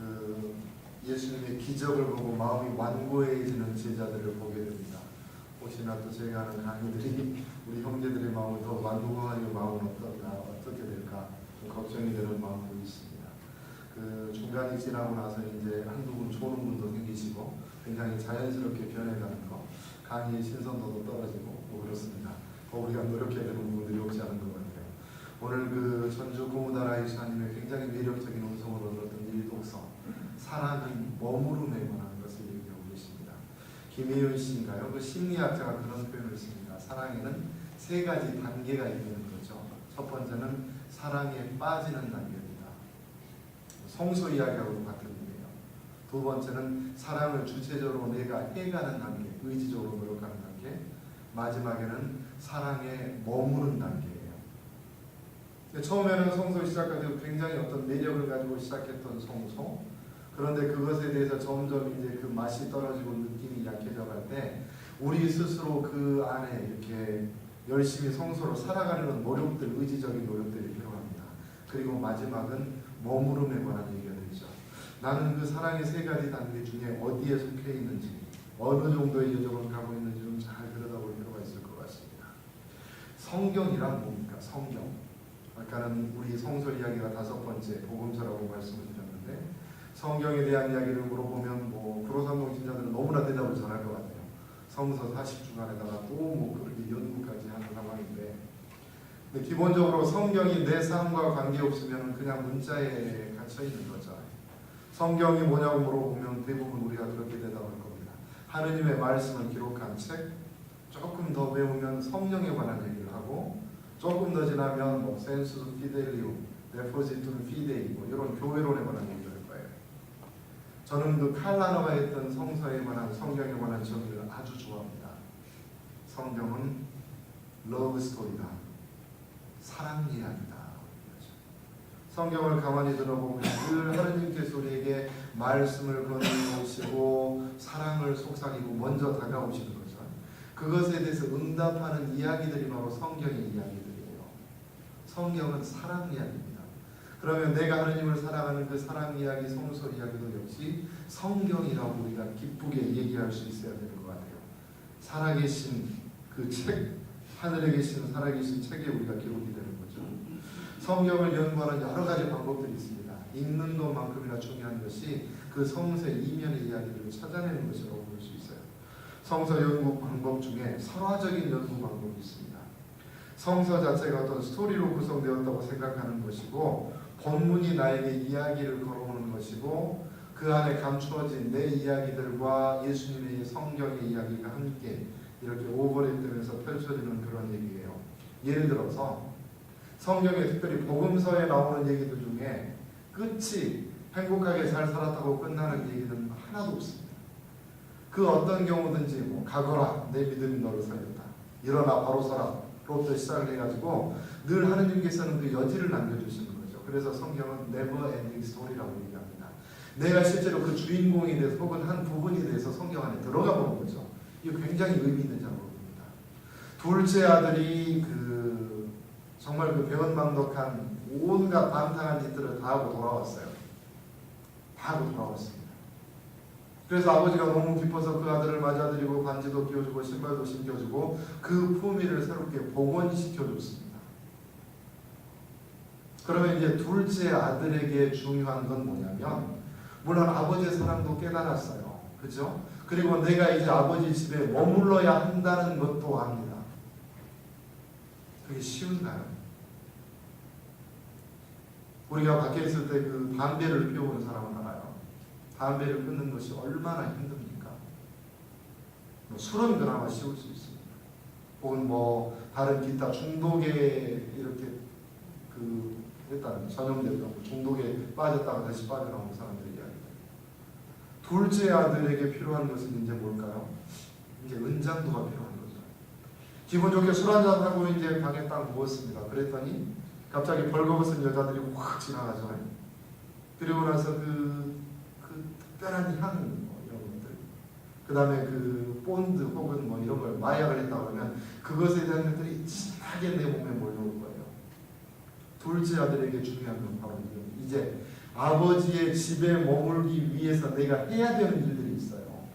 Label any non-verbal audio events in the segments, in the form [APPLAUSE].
그 예수님의 기적을 보고 마음이 완고해지는 제자들을 보게 됩니다. 혹시나 또 제가 하는 강의들이 [LAUGHS] 우리 형제들의 마음을 더 완고하는 마음은 어떨까, 어떻게 될까 좀 걱정이 되는 마음도 있습니다. 그 중간이 지나고 나서 이제 한두 분 좋은 분도 생기시고 굉장히 자연스럽게 변해가는 거 강의의 신선도도 떨어지고 뭐 그렇습니다. 더 우리가 노력해야 되는 부분들이 없지 않은 것 같아요. 오늘 그 전주 고무다라이 사님의 굉장히 매력적인 음성을 얻었던 일독서 사랑은 머무름에 관한 것을 얘기하고 계십니다. 김혜윤 씨인가요? 그 심리학자가 그런 표현을 씁니다. 사랑에는 세 가지 단계가 있는 거죠. 첫 번째는 사랑에 빠지는 단계입니다. 성소 이야기하고도 같은 일이에요. 두 번째는 사랑을 주체적으로 내가 해가는 단계, 의지적으로 노력하는 단계. 마지막에는 사랑에 머무는 단계예요. 처음에는 성소 시작할 때 굉장히 어떤 매력을 가지고 시작했던 성소. 그런데 그것에 대해서 점점 이제 그 맛이 떨어지고 느낌이 약해져 갈 때 우리 스스로 그 안에 이렇게 열심히 성소로 살아가려는 노력들, 의지적인 노력들이 필요합니다. 그리고 마지막은 머무름에 관한 얘기가 되죠. 나는 그 사랑의 세 가지 단계 중에 어디에 속해 있는지, 어느 정도의 여정을 가고 있는지 좀 잘 들여다볼 필요가 있을 것 같습니다. 성경이란 뭡니까? 성경. 아까는 우리 성서 이야기가 다섯 번째 복음서라고 말씀을 드렸는데 성경에 대한 이야기를 물어보면 뭐 구로삼동 신자들은 너무나 대답을 잘할 것 같아요. 성서 40주간에다가 또뭐 그렇게 연구까지 하는 상황인데 근데 기본적으로 성경이 내 삶과 관계없으면 그냥 문자에 갇혀 있는 거죠. 성경이 뭐냐고 물어보면 대부분 우리가 그렇게 대답할 겁니다. 하느님의 말씀을 기록한 책, 조금 더 배우면 성령에 관한 얘기를 하고 조금 더 지나면 뭐 센수스 피델리오, 데포지툼 피데이 뭐 이런 교회론에 관한 얘기를. 저는 그 칼라노가 했던 성서에 관한 성경에 관한 정의를 아주 좋아합니다. 성경은 러브 스토리다. 사랑 이야기다. 성경을 가만히 들어보면 늘 하나님께서 우리에게 말씀을 건네오시고 사랑을 속삭이고 먼저 다가오시는 거죠. 그것에 대해서 응답하는 이야기들이 바로 성경의 이야기들이에요. 성경은 사랑 이야기입니다. 그러면 내가 하나님을 사랑하는 그 사랑 이야기, 성소 이야기도 역시 성경이라고 우리가 기쁘게 얘기할 수 있어야 되는 것 같아요. 살아계신 그 책, 하늘에 계신 살아계신 책에 우리가 기록이 되는 거죠. 성경을 연구하는 여러 가지 방법들이 있습니다. 읽는 것만큼이나 중요한 것이 그 성서의 이면의 이야기들을 찾아내는 것이라고 볼 수 있어요. 성서 연구 방법 중에 설화적인 연구 방법이 있습니다. 성서 자체가 어떤 스토리로 구성되었다고 생각하는 것이고 본문이 나에게 이야기를 걸어오는 것이고 그 안에 감추어진 내 이야기들과 예수님의 성경의 이야기가 함께 이렇게 오버랩되면서 펼쳐지는 그런 얘기예요. 예를 들어서 성경에 특별히 복음서에 나오는 얘기들 중에 끝이 행복하게 잘 살았다고 끝나는 얘기는 하나도 없습니다. 그 어떤 경우든지 뭐 가거라 내 믿음이 너를 살렸다. 일어나 바로 서라. 로부터 시작을 해가지고 늘 하느님께서는 그 여지를 거죠. 그래서 성경은 never ending story라고 얘기합니다. 내가 실제로 그 주인공에 대해서 혹은 한 부분에 대해서 성경 안에 들어가 보는 거죠. 이거 굉장히 의미 있는 작업입니다. 둘째 아들이 그 정말 그 배은망덕한 온갖 방탕한 짓들을 다 하고 돌아왔어요. 다 하고 돌아왔습니다. 그래서 아버지가 너무 기뻐서 그 아들을 맞아들이고 반지도 끼워주고 신발도 신겨주고 그 품위를 새롭게 복원시켜줬습니다. 그러면 이제 둘째 아들에게 중요한 건 뭐냐면 물론 아버지의 사랑도 깨달았어요. 그죠? 그리고 내가 이제 아버지 집에 머물러야 한다는 것도 압니다. 그게 쉬운가요? 우리가 밖에 있을 때 그 담배를 피워보는 사람은 알아요. 담배를 끊는 것이 얼마나 힘듭니까? 뭐 술은 그나마 쉬울 수 있습니다. 혹은 뭐 다른 기타 중독에 이렇게 그 일단 전염되고 중독에 빠졌다가 다시 빠져나오는 사람들의 이야기입니다. 둘째 아들에게 필요한 것은 이제 뭘까요? 이제 은장도가 필요한 거죠. 기분 좋게 술 한잔 하고 이제 방에 딱 누웠습니다. 그랬더니 갑자기 벌거벗은 여자들이 확 지나가죠. 그리고 나서 그, 그 특별한 향, 뭐 이런 것들. 그 다음에 그 본드 혹은 뭐 이런 걸 마약을 했다 그러면 그것에 대한 것들이 진하게 내 몸에 몰려올 거예요. 둘째 아들에게 중요한 건 바로 이겁니다. 이제 아버지의 집에 머물기 위해서 내가 해야 되는 일들이 있어요.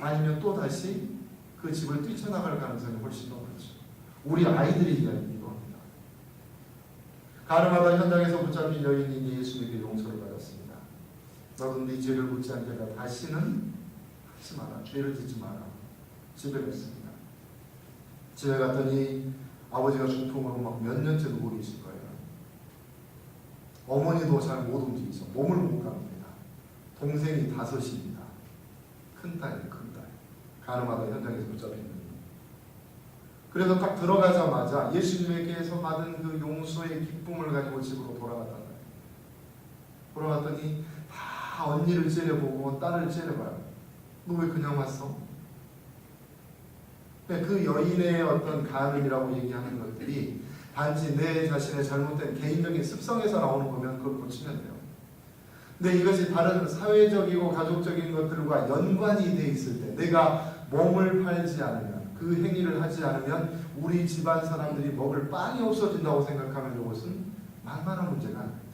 아니면 또 다시 그 집을 뛰쳐나갈 가능성이 훨씬 높죠. 우리 아이들이 이야기이기도 합니다. 가늠하다 현장에서 붙잡힌 여인이 예수님께 용서를 받았습니다. 너도 네 죄를 묻지 않게다 다시는 하지 마라. 죄를 짓지 마라. 집에 갔습니다. 집에 갔더니 아버지가 중풍으로 막 몇 년째 누워 계실 거예요. 어머니도 잘 못 움직이죠. 몸을 못 갑니다. 동생이 다섯입니다. 큰 딸이 큰딸. 가늠하다 현장에서 붙잡힌 거예요. 그래서 딱 들어가자마자 예수님에게서 받은 그 용서의 기쁨을 가지고 집으로 돌아갔단 말이에요. 돌아갔더니 다 언니를 째려보고 딸을 째려봐요. 너 왜 그냥 왔어? 네, 그 여인의 어떤 간음이라고 얘기하는 것들이 단지 내 자신의 잘못된 개인적인 습성에서 나오는 거면 그걸 고치면 돼요. 근데 이것이 다른 사회적이고 가족적인 것들과 연관이 돼 있을 때 내가 몸을 팔지 않으면 그 행위를 하지 않으면 우리 집안 사람들이 먹을 빵이 없어진다고 생각하면 이것은 만만한 문제가 아닙니다.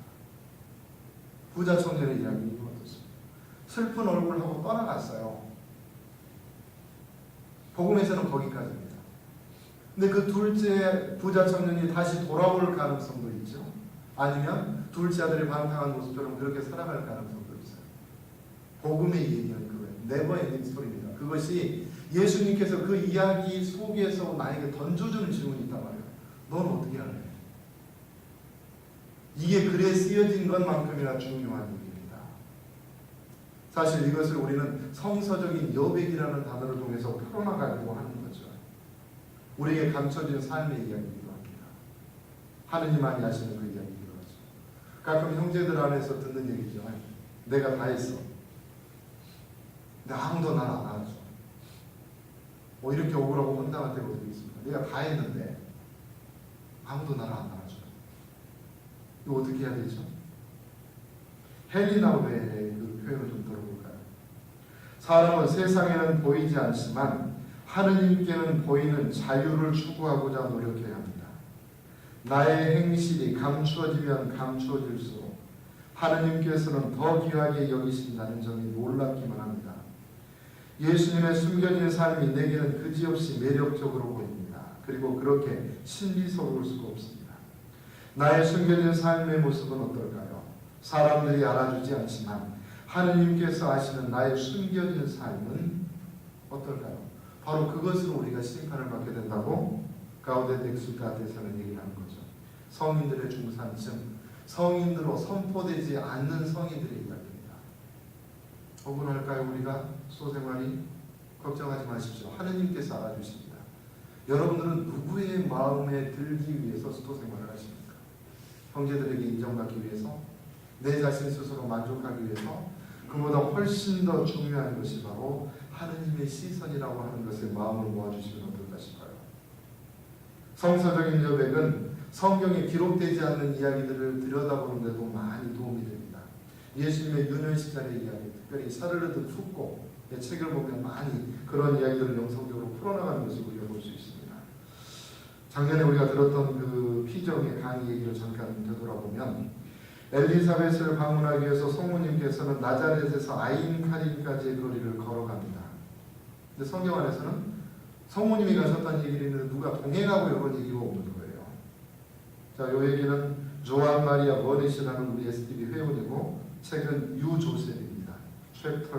부자 청년의 이야기는 어떻습니까? 슬픈 얼굴하고 떠나갔어요. 복음에서는 거기까지입니다. 근데 그 둘째 부자 청년이 다시 돌아올 가능성도 있죠. 아니면 둘째 아들이 반항한 모습처럼 그렇게 살아갈 가능성도 있어요. 복음의 얘기는 그거예요. 네버 엔딩 스토리입니다. 그것이 예수님께서 그 이야기 속에서 나에게 던져주는 질문이 있단 말이에요. 넌 어떻게 할래? 이게 글에 쓰여진 것만큼이나 중요한 얘기입니다. 사실 이것을 우리는 성서적인 여백이라는 단어를 통해서 풀어나가려고 하는 거죠. 우리에게 감춰진 삶의 이야기이기도 합니다. 하느님만이 아시는 그 이야기이기도 하죠. 가끔 형제들 안에서 듣는 얘기죠. 내가 다 했어. 근데 아무도 날 안 알아줘. 뭐 이렇게 억울하고 황당할 때가 어디 있습니까? 내가 다 했는데 아무도 나를 안 알아줘. 이거 어떻게 해야 되죠? 헬리나우의 그 표현을 좀 들어볼까요? 사람은 세상에는 보이지 않지만 하느님께는 보이는 자유를 추구하고자 노력해야 합니다. 나의 행실이 감추어지면 감추어질수록 하느님께서는 더 귀하게 여기신다는 점이 놀랍기만 합니다. 예수님의 숨겨진 삶이 내게는 그지없이 매력적으로 보입니다. 그리고 그렇게 신비스러울 수가 없습니다. 나의 숨겨진 삶의 모습은 어떨까요? 사람들이 알아주지 않지만 하느님께서 아시는 나의 숨겨진 삶은 어떨까요? 바로 그것으로 우리가 심판을 받게 된다고 가우데 덱수가테서는 얘기를 하는 거죠. 성인들의 중산층, 성인으로 선포되지 않는 성인들의 이야기입니다. 억울할까요 우리가 소생활이? 걱정하지 마십시오. 하느님께서 알아주십니다. 여러분들은 누구의 마음에 들기 위해서 수도생활을 하십니까? 형제들에게 인정받기 위해서? 내 자신 스스로 만족하기 위해서? 그보다 훨씬 더 중요한 것이 바로 하느님의 시선이라고 하는 것에 마음을 모아주시면 어떨까 싶어요. 성서적인 여백은 성경에 기록되지 않는 이야기들을 들여다보는 데도 많이 도움이 됩니다. 예수님의 유년시간의 이야기, 특별히 사르르드 춥고의 책을 보면 많이 그런 이야기들을 영성적으로 풀어나가는 것을 우리가 볼 수 있습니다. 작년에 우리가 들었던 그 피정의 강의 얘기를 잠깐 되돌아보면 엘리사벳을 방문하기 위해서 성모님께서는 나자렛에서 아인 카림까지의 거리를 걸어갑니다. 근데 성경 안에서는 성모님이 가셨다는 얘기를 있는데 누가 동행하고 이런 얘기가 없는 거예요. 자, 이 얘기는 조안 마리아 버넷이라는 우리 STV 회원이고 책은 유조셉입니다. 챕터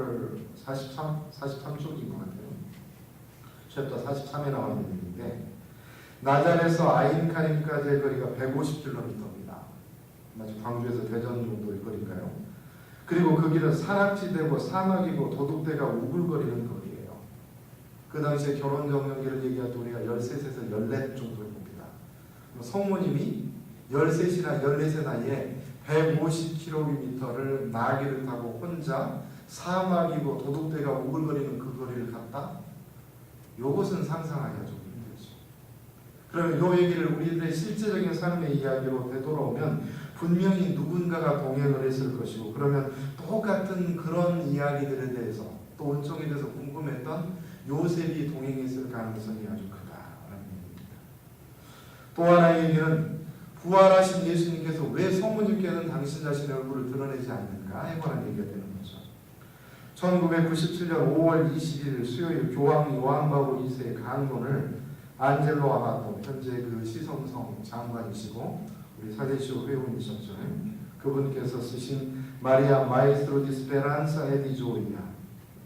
43, 43쪽인 것 같아요. 챕터 43에 나오는 얘기인데 나잔에서 아인카림까지의 거리가 150km 마치 광주에서 대전 정도의 거리인가요? 그리고 그 길은 산악지대고 사막이고 도둑대가 우글거리는 거리예요. 그 당시에 결혼 정년기를 얘기할 때 우리가 13세에서 14 정도를 봅니다. 성모님이 13이나 14세 나이에 150km를 나귀를 타고 혼자 사막이고 도둑대가 우글거리는 그 거리를 갔다? 요것은 상상하기가 좀 힘들죠. 그러면 요 얘기를 우리들의 실제적인 삶의 이야기로 되돌아오면 분명히 누군가가 동행을 했을 것이고 그러면 똑같은 그런 이야기들에 대해서 또 온종에 대해서 궁금했던 요셉이 동행했을 가능성이 아주 크다라는 얘기입니다. 또 하나의 얘기는 부활하신 예수님께서 왜 성모님께는 당신 자신의 얼굴을 드러내지 않는가에 관한 얘기가 되는 거죠. 1997년 5월 21일 수요일 교황 요한 바울 2세의 강론을 안젤로 아마토 현재 그 시성성 장관이시고 우리 사대시오 회원이셨죠. 그분께서 쓰신 마리아 마이스트로 디스페란사 에 디조이아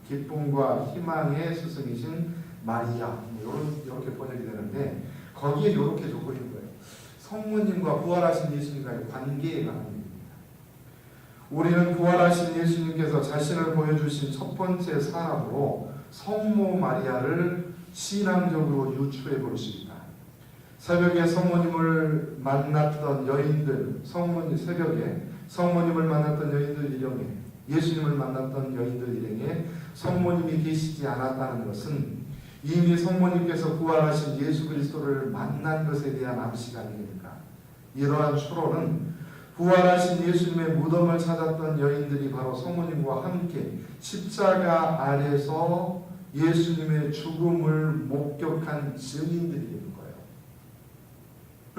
기쁨과 희망의 스승이신 마리아 뭐 이런 이렇게 번역이 되는데 거기에 이렇게 적고 있는 거예요. 성모님과 부활하신 예수님과의 관계에 관한 얘기입니다. 우리는 부활하신 예수님께서 자신을 보여주신 첫 번째 사람으로 성모 마리아를 신앙적으로 유추해 볼 수 있다. 새벽에 성모님을 만났던 여인들, 성모님 새벽에 성모님을 만났던 여인들 일행에 예수님을 만났던 여인들 일행에 성모님이 계시지 않았다는 것은 이미 성모님께서 부활하신 예수 그리스도를 만난 것에 대한 암시가 아닙니까? 이러한 추론은 부활하신 예수님의 무덤을 찾았던 여인들이 바로 성모님과 함께 십자가 아래서 예수님의 죽음을 목격한 증인들이 되는 거예요.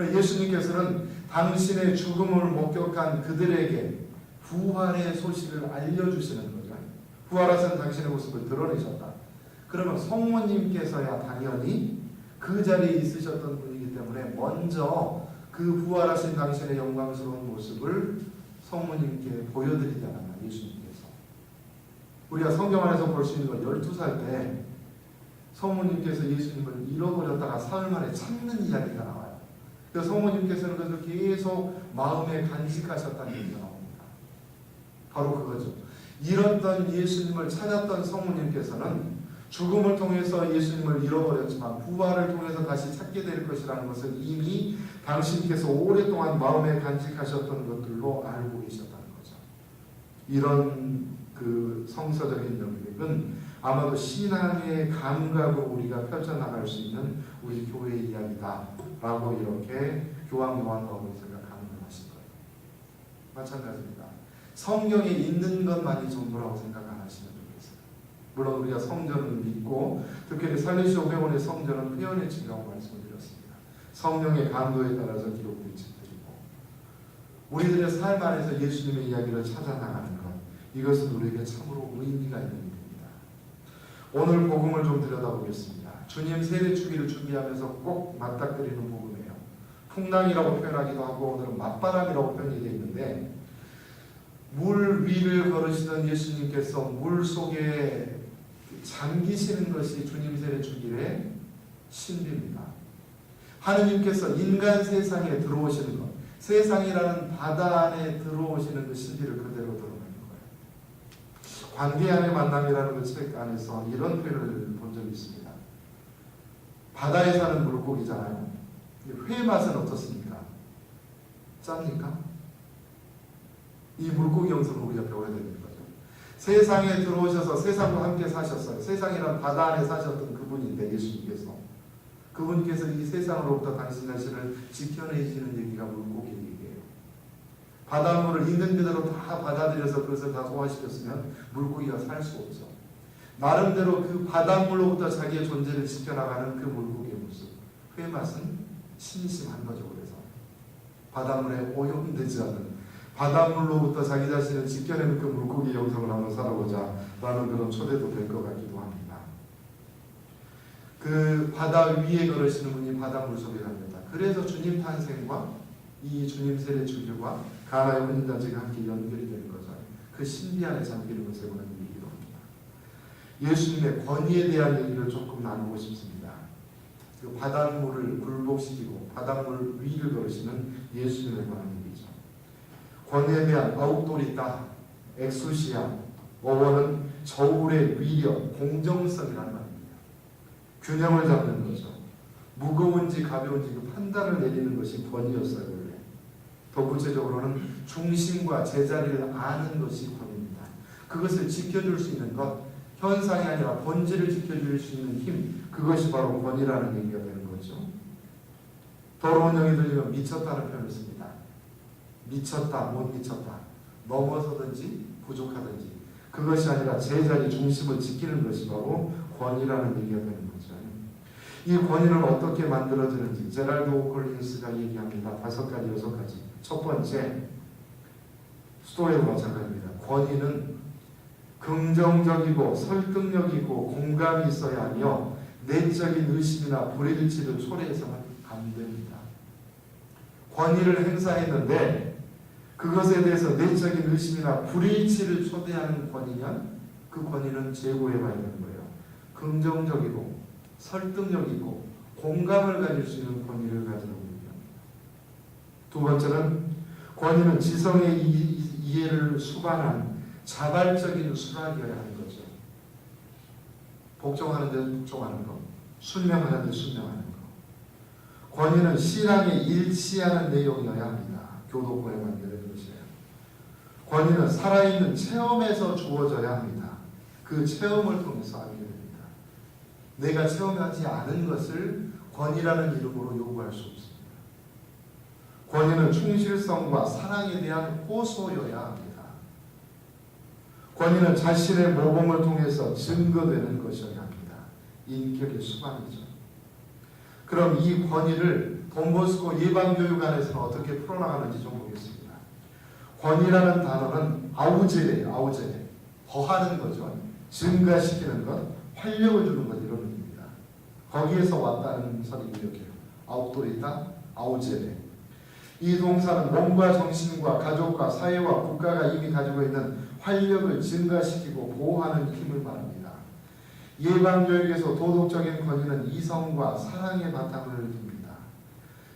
그러니까 예수님께서는 당신의 죽음을 목격한 그들에게 부활의 소식을 알려주시는 거죠. 부활하신 당신의 모습을 드러내셨다. 그러면 성모님께서야 당연히 그 자리에 있으셨던 분이기 때문에 먼저 그 부활하신 당신의 영광스러운 모습을 성모님께 보여드리지 않았나 예수님께서 우리가 성경 안에서 볼 수 있는 건 12살 때 성모님께서 예수님을 잃어버렸다가 사흘 만에 찾는 이야기가 나와요. 그래서 성모님께서는 그것을 계속 마음에 간직하셨다는 얘기가 나옵니다. 바로 그거죠. 잃었던 예수님을 찾았던 성모님께서는 죽음을 통해서 예수님을 잃어버렸지만 부활을 통해서 다시 찾게 될 것이라는 것을 이미 당신께서 오랫동안 마음에 간직하셨던 것들로 알고 계셨다는 거죠. 이런 그 성서적인 영역은 아마도 신앙의 감각으로 우리가 펼쳐나갈 수 있는 우리 교회의 이야기다라고 이렇게 교황 요한 바울이서가 강론하신 거예요. 마찬가지입니다. 성경에 있는 것만이 전부라고 생각 안 하시면 좋겠어요. 물론 우리가 성전을 믿고 특별히 살리시오 회원의 성전은 회원의 집이라고 말씀을 드렸습니다. 성령의 감도에 따라서 기록된 집들이고 우리들의 삶 안에서 예수님의 이야기를 찾아나가는 것 이것은 우리에게 참으로 의미가 있는 일입니다. 오늘 복음을 좀 들여다보겠습니다. 주님 세례 주기를 준비하면서 꼭 맞닥뜨리는 복음이에요. 풍랑이라고 표현하기도 하고 오늘은 맞바람이라고 표현이 되어 있는데 물 위를 걸으시던 예수님께서 물 속에 잠기시는 것이 주님 세례 주길의 신비입니다. 하느님께서 인간 세상에 들어오시는 것, 세상이라는 바다 안에 들어오시는 그 신비를 그대로 거예요. 관계 안의 만남이라는 그책 안에서 이런 표현을 본 적이 있습니다. 바다에 사는 물고기잖아요. 회 맛은 어떻습니까? 짭니까? 이 물고기 영성을 우리가 배워야 되는 거죠. 세상에 들어오셔서 세상과 함께 사셨어요. 세상이란 바다 안에 사셨던 그분인데 예수님께서 그분께서 이 세상으로부터 당신 자신을 지켜내시는 얘기가. 바닷물을 있는 그대로 다 받아들여서 그것을 다 소화시켰으면 물고기가 살 수 없죠. 나름대로 그 바닷물로부터 자기의 존재를 지켜나가는 그 물고기의 모습. 회 맛은 심심한 거죠. 그래서 바닷물에 오염되지 않는 바닷물로부터 자기 자신을 지켜내는 그 물고기 영성을 한번 살아보자 라는 그런 초대도 될 것 같기도 합니다. 그 바다 위에 걸으시는 분이 바닷물 속에 갑니다. 그래서 주님 탄생과 이 주님 세례 주교와 가나의 혼인잔치가 함께 연결이 되는 거죠. 그 신비 안에 잠기는 것을 보는 얘기도 합니다. 예수님의 권위에 대한 얘기를 조금 나누고 싶습니다. 그 바닷물을 굴복시키고 바닷물 위를 걸으시는 예수님에 관한 얘기죠. 권위에 대한 아우토리타, 엑수시아, 어원은 저울의 위력, 공정성이라는 말입니다. 균형을 잡는 거죠. 무거운지 가벼운지 그 판단을 내리는 것이 권위였어요. 더 구체적으로는 중심과 제자리를 아는 것이 권위입니다. 그것을 지켜줄 수 있는 것, 현상이 아니라 본질을 지켜줄 수 있는 힘, 그것이 바로 권위라는 얘기가 되는 거죠. 더러운 영이 들리면 미쳤다는 표현을 씁니다. 미쳤다, 못 미쳤다. 넘어서든지 부족하든지. 그것이 아니라 제자리 중심을 지키는 것이 바로 권위라는 얘기가 되는 거죠. 이 권위는 어떻게 만들어지는지 제랄드 오컬린스가 얘기합니다. 다섯 가지, 여섯 가지. 첫 번째, 스토에도 마찬가지입니다. 권위는 긍정적이고 설득력이고 공감이 있어야 하며 내적인 의심이나 불일치를 초래해서는 안 됩니다. 권위를 행사했는데 그것에 대해서 내적인 의심이나 불일치를 초래하는 권위면 그 권위는 제고해봐야 되는 거예요. 긍정적이고 설득력이고 공감을 가질 수 있는 권위를 가지라고 얘기합니다. 두 번째는 권위는 지성의 이- 이해를 수반한 자발적인 수락이어야 하는 거죠. 복종하는 데 복종하는 것, 순명하는 데 순명하는 것. 권위는 신앙에 일치하는 내용이어야 합니다. 교도권에 관계된 것이에요. 권위는 살아있는 체험에서 주어져야 합니다. 그 체험을 통해서 알게 됩니다. 내가 체험하지 않은 것을 권위라는 이름으로 요구할 수 없습니다. 권위는 충실성과 사랑에 대한 호소여야 합니다. 권위는 자신의 모범을 통해서 증거되는 것이어야 합니다. 인격의 수반이죠. 그럼 이 권위를 돈보스코 예방교육 안에서는 어떻게 풀어나가는지 좀 보겠습니다. 권위라는 단어는 아우제예요. 아우제. 더하는 거죠. 증가시키는 것, 활력을 주는 것 이런 의미입니다. 거기에서 왔다는 설이 이렇게요. 아우토리타, 아우제레. 이 동사는 몸과 정신과 가족과 사회와 국가가 이미 가지고 있는 활력을 증가시키고 보호하는 힘을 말합니다. 예방교육에서 도덕적인 권위는 이성과 사랑의 바탕을 둡니다.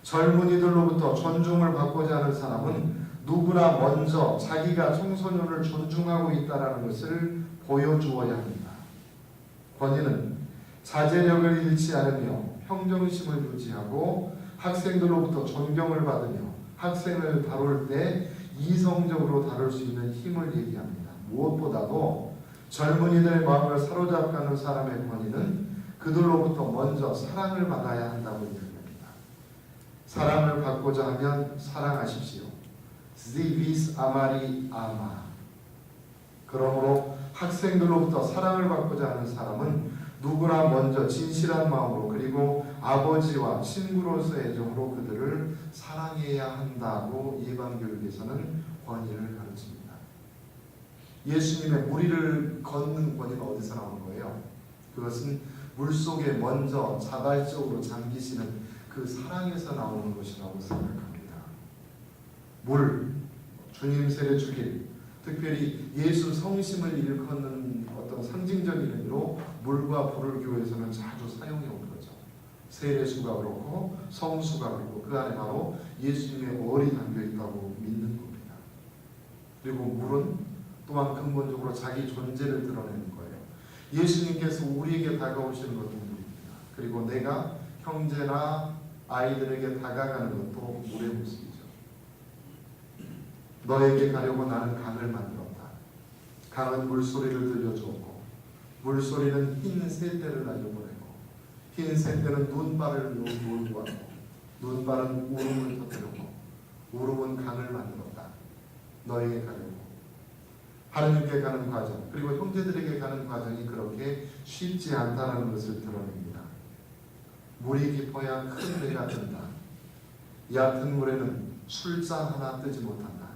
젊은이들로부터 존중을 받고자 하는 사람은 누구나 먼저 자기가 청소년을 존중하고 있다는 것을 보여주어야 합니다. 권위는 자제력을 잃지 않으며 평정심을 유지하고 학생들로부터 존경을 받으며 학생을 다룰 때 이성적으로 다룰 수 있는 힘을 얘기합니다. 무엇보다도 젊은이들의 마음을 사로잡가는 사람의 권위는 그들로부터 먼저 사랑을 받아야 한다고 얘기합니다. 사랑을 받고자 하면 사랑하십시오. zivis amari ama. 그러므로 학생들로부터 사랑을 받고자 하는 사람은 누구나 먼저 진실한 마음으로 그리고 아버지와 친구로서의 애정으로 그들을 사랑해야 한다고 예방교육에서는 권위를 가르칩니다. 예수님의 무리를 걷는 권위는 어디서 나오는 거예요? 그것은 물 속에 먼저 자발적으로 잠기시는 그 사랑에서 나오는 것이라고 생각합니다. 물, 주님 세례 주길, 특별히 예수 성심을 일컫는 어떤 상징적인 의미로 물과 불을 교회에서는 자주 사용해 온 거죠. 세례수가 그렇고 성수가 그렇고 그 안에 바로 예수님의 얼이 담겨 있다고 믿는 겁니다. 그리고 물은 또한 근본적으로 자기 존재를 드러내는 거예요. 예수님께서 우리에게 다가오시는 것도 물입니다. 그리고 내가 형제나 아이들에게 다가가는 것도 물의 모습이죠. 너에게 가려고 나는 강을 만들었다. 강은 물소리를 들려주었고 물소리는 흰 새떼를 날려보내고 흰 새떼는 눈발을 왔고 눈발은 울음을 터뜨렸고 울음은 강을 만들었다. 너에게 가려고 하느님께 가는 과정 그리고 형제들에게 가는 과정이 그렇게 쉽지 않다는 것을 드러냅니다. 물이 깊어야 큰 배가 든다. 얕은 물에는 술잔 하나 뜨지 못한다.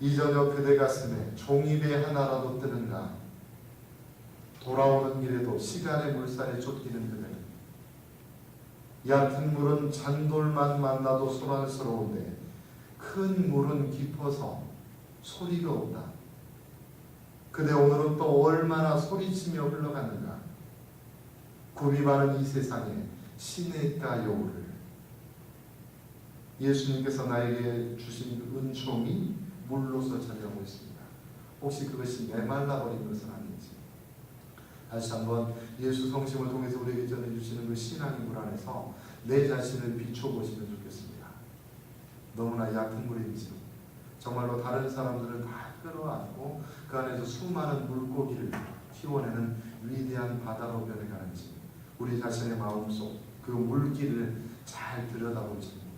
이 저녁 그대 가슴에 종이배 하나라도 뜨는가 돌아오는 길에도 시간의 물살에 쫓기는 그대는 얕은 물은 잔돌만 만나도 소란스러운데 큰 물은 깊어서 소리가 없다. 그대 오늘은 또 얼마나 소리치며 흘러가는가 굽이 많은 이 세상에 시냇가 여우를 예수님께서 나에게 주신 은총이 물로서 자리하고 있습니다. 혹시 그것이 메말라버린 것은 아닌지 다시 한번 예수 성심을 통해서 우리에게 전해주시는 그 신앙의 물 안에서 내 자신을 비춰보시면 좋겠습니다. 너무나 얕은 물인지 정말로 다른 사람들을 다 끌어안고 그 안에서 수많은 물고기를 키워내는 위대한 바다로 변해가는지 우리 자신의 마음속 그 물길을 잘 들여다보십니다.